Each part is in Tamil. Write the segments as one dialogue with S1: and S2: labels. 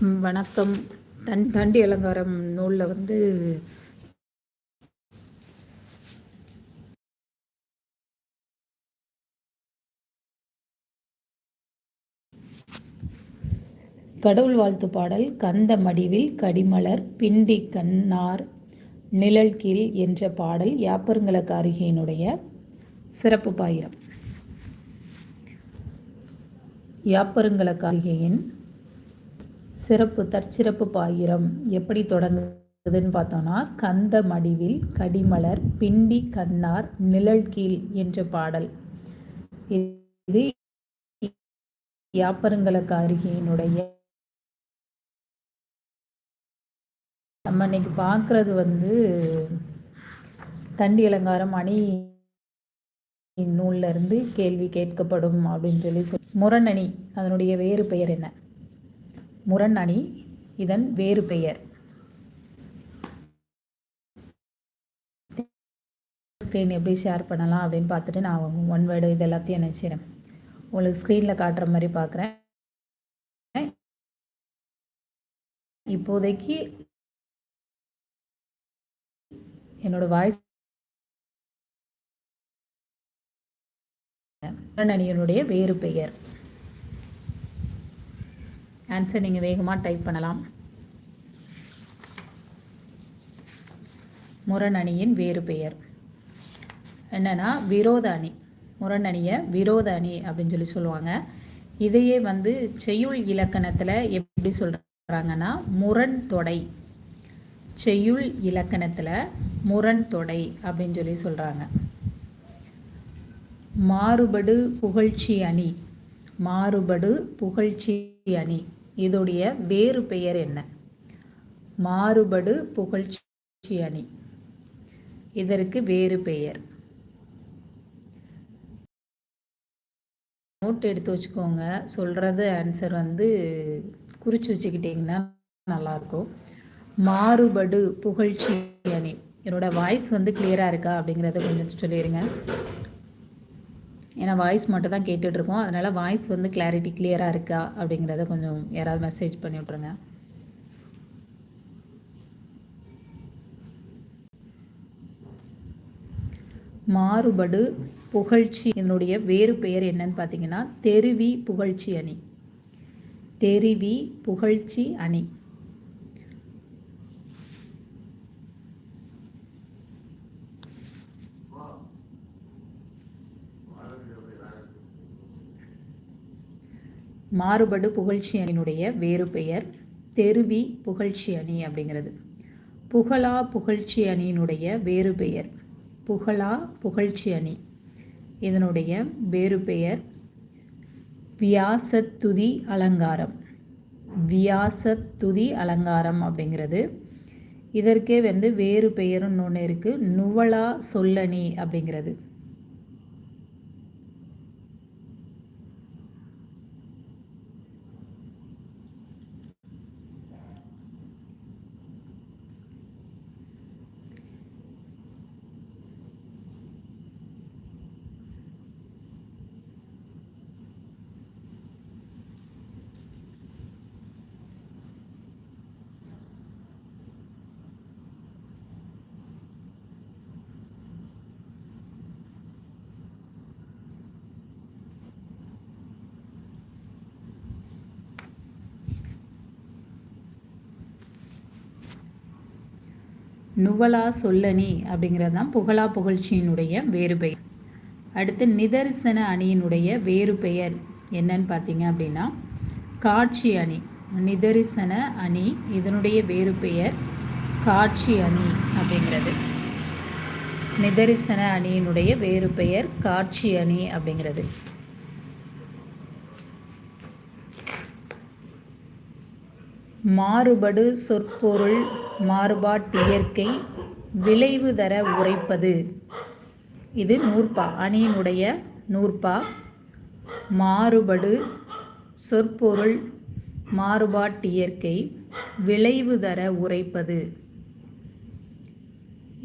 S1: வணக்கம். தன் தண்டி அலங்காரம் நூலில் வந்து கடவுள் வாழ்த்து பாடல் கந்த மடிவில் கடிமலர் பிண்டி கண்ணார் நிழல் கீழ் என்ற பாடல் யாப்பருங்கல காரிகையினுடைய சிறப்பு பாயிரம். யாப்பருங்கல காரிகையின் சிறப்பு தற்சிறப்பு பாயிரம் எப்படி தொடங்குதுன்னு பார்த்தோன்னா கந்த மடிவில் கடிமலர் பிண்டி கண்ணார் நிழல் கீழ் என்ற பாடல். இது யாப்பருங்கல காரிகையினுடைய நம்ம இன்னைக்கு பார்க்குறது வந்து தண்டி அலங்காரம் அணி நூல்ல இருந்து கேள்வி கேட்கப்படும் அப்படின்னு சொல்லி சொல் முரணணி அதனுடைய வேறு பெயர் என்ன? முரண் அணி இதன் வேறு பெயர். ஸ்க்ரீன் எப்படி ஷேர் பண்ணலாம் அப்படின்னு பார்த்துட்டு நான் ஒன் வேர்டு இது எல்லாத்தையும் நினச்சிடுறேன். உங்களுக்கு ஸ்க்ரீனில் காட்டுற மாதிரி பார்க்குறேன். இப்போதைக்கு என்னோட வாய்ஸ் அணியனுடைய வேறு பெயர். ஆன்சர் நீங்கள் வேகமாக டைப் பண்ணலாம். முரண் அணியின் வேறு பெயர். என்னென்னா விரோத அணி முரண் அணியை விரோத அணி அப்படின்னு சொல்லி சொல்லுவாங்க. இதையே வந்து செய்யுள் இலக்கணத்தில் எப்படி சொல்கிறாங்கன்னா முரண் தொடை. செய்யுள் இலக்கணத்தில் முரண் தொடை அப்படின்னு சொல்லி சொல்கிறாங்க மாறுபடு புகழ்ச்சி அணி. மாறுபடு புகழ்ச்சி அணி. இதோடைய வேறு பெயர் என்ன? மாறுபடு புகழ்ச்சி அணி. இதற்கு வேறு பெயர். நோட் எடுத்து வச்சுக்கோங்க. சொல்கிறது ஆன்சர் வந்து குறித்து வச்சுக்கிட்டிங்கன்னா நல்லாயிருக்கும். மாறுபடு புகழ்ச்சி அணி. என்னோடய வாய்ஸ் வந்து கிளியராக இருக்கா அப்படிங்கிறத கொஞ்சம் சொல்லிடுங்க ஏன்னா வாய்ஸ் மட்டும் தான் கேட்டுட்ருக்கோம் அதனால் வாய்ஸ் வந்து கிளாரிட்டி கிளியராக இருக்கா அப்படிங்கிறத கொஞ்சம் யாராவது மெசேஜ் பண்ணி விட்ருங்க மாறுபடு புகழ்ச்சி என்னுடைய வேறு பெயர் என்னன்னு பார்த்தீங்கன்னா தெருவி புகழ்ச்சி அணி. தெருவி புகழ்ச்சி அணி. மாறுபடு புகழ்ச்சி அணியினுடைய வேறு பெயர் தெருவி புகழ்ச்சி அணி அப்படிங்கிறது. புகழா புகழ்ச்சி அணியினுடைய வேறு பெயர் புகழா புகழ்ச்சி அணி இதனுடைய வேறு பெயர் வியாசத்துதி அலங்காரம். வியாசத்துதி அலங்காரம் அப்படிங்கிறது. இதற்கே வந்து வேறு பெயருன்னு ஒன்று இருக்குது நுவலா சொல்லணி அப்படிங்கிறது. நுவலா சொல்லணி அப்படிங்கிறது தான் புகழா புகழ்ச்சியினுடைய வேறு பெயர். அடுத்து நிதர்சன அணியினுடைய வேறு பெயர் என்னன்னு பார்த்தீங்க அப்படின்னா காட்சி அணி. நிதரிசன அணி இதனுடைய வேறு பெயர் காட்சி அணி அப்படிங்கிறது. நிதரிசன அணியினுடைய வேறு பெயர் காட்சி அணி அப்படிங்கிறது. மாறுபடு சொற்பொருள் மாறுபாட்டியற்கை விளைவு தர உரைப்பது. இது நூற்பா அணியினுடைய நூற்பா. மாறுபடு சொற்பொருள் மாறுபாட்டியற்கை விளைவு தர உரைப்பது.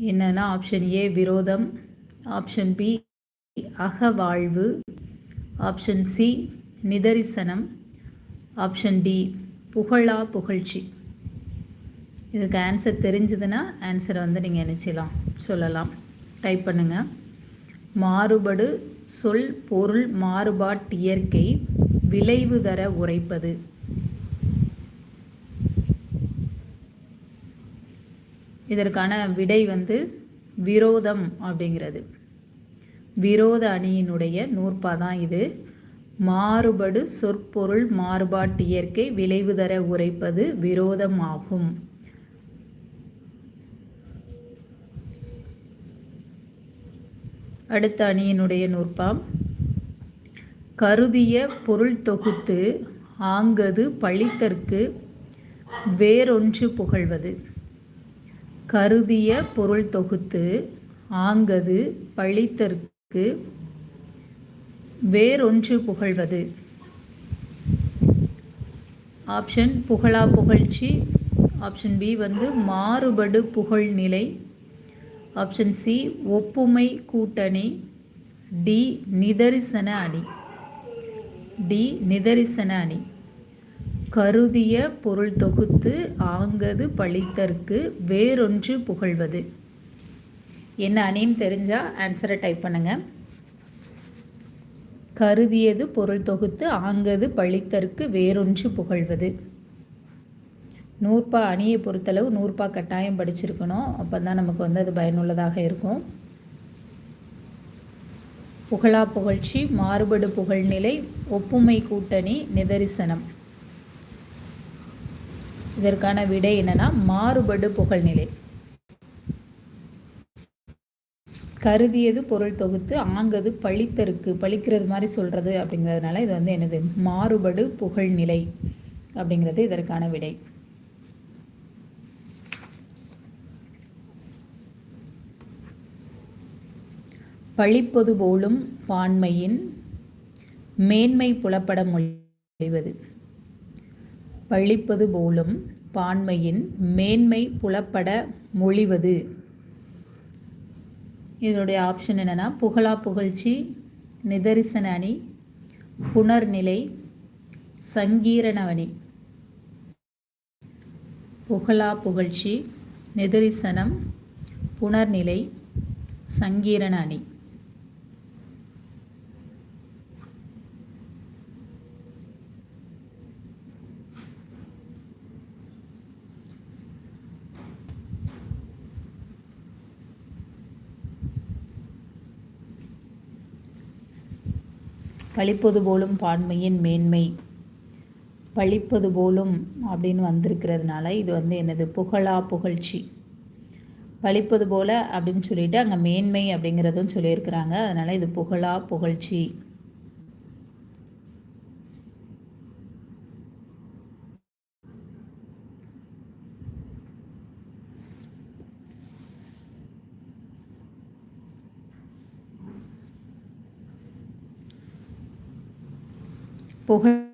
S1: என்னென்னா ஆப்ஷன் ஏ விரோதம். ஆப்ஷன் பி அகவாழ்வு. ஆப்ஷன் சி நிதரிசனம். ஆப்ஷன் டி புகழா புகழ்ச்சி. இதுக்கு ஆன்சர் தெரிஞ்சதுன்னா ஆன்சரை வந்து நீங்கள் என்ன செய்யலாம் சொல்லலாம். டைப் பண்ணுங்கள் மாறுபடு சொல் பொருள் மாறுபாட்டியற்கை விளைவு தர உரைப்பது. இதற்கான விடை வந்து விரோதம் அப்படிங்கிறது. விரோத அணியினுடைய நூற்பா தான் இது. மாறுபடு சொற்பொருள் மாறுபாட்டு இயற்கை விளைவு தர உரைப்பது விரோதமாகும். அடுத்த அணியினுடைய நூற்பாம். கருதிய பொருள் தொகுத்து ஆங்கது பழித்தற்கு வேறொன்று புகழ்வது. கருதிய பொருள் தொகுத்து ஆங்கது பழித்தற்கு வேறொன்று புகழ்வது. ஆப்ஷன் புகழா புகழ்ச்சி. ஆப்ஷன் பி வந்து மாறுபடு புகழ்நிலை ஆப்ஷன் சி ஒப்புமை கூட்டணி. டி நிதரிசன அணி. டி நிதரிசன அணி. கருதிய பொருள் தொகுத்து ஆங்கது பழித்தற்கு வேறொன்று புகழ்வது. என்ன அணின்னு தெரிஞ்சால் ஆன்சரை டைப் பண்ணுங்கள் கருதியது பொருள் தொகுத்து ஆங்கது பழித்தற்கு வேறொன்று புகழ்வது. நூற்பா அணியை பொறுத்தளவு நூற்பா கட்டாயம் படிச்சிருக்கணும். அப்போ தான் நமக்கு வந்து அது பயனுள்ளதாக இருக்கும். புகழா புகழ்ச்சி மாறுபடு புகழ்நிலை ஒப்புமை கூட்டணி நிதரிசனம். இதற்கான விடை என்னன்னா மாறுபடு புகழ்நிலை. கருதியது பொருள் தொகுத்து ஆங்கது பழித்தருக்கு பழிக்கிறது மாதிரி சொல்கிறது அப்படிங்கிறதுனால இது வந்து என்னது? மாறுபடு புகழ்நிலை அப்படிங்கிறது இதற்கான விடை. பழிப்பது போலும் பான்மையின் மேன்மை புலப்பட மொழிவது பழிப்பது போலும் பான்மையின் மேன்மை புலப்பட மொழிவது. இதனுடைய ஆப்ஷன் என்னென்னா புகழா புகழ்ச்சி நிதரிசன அணி புனர்நிலை சங்கீரணவணி புகழா புகழ்ச்சி நிதரிசனம் புனர்நிலை சங்கீரண அணி. பழிப்பது போலும் பான்மையின் மேன்மை. பழிப்பது போலும் அப்படின்னு வந்திருக்கிறதுனால இது வந்து என்னது? புகழா புகழ்ச்சி. பழிப்பது போல அப்படின்னு சொல்லிட்டு அங்கே மேன்மை அப்படிங்கிறதும் சொல்லியிருக்கிறாங்க. அதனால் இது புகழா புகழ்ச்சி. புகழ்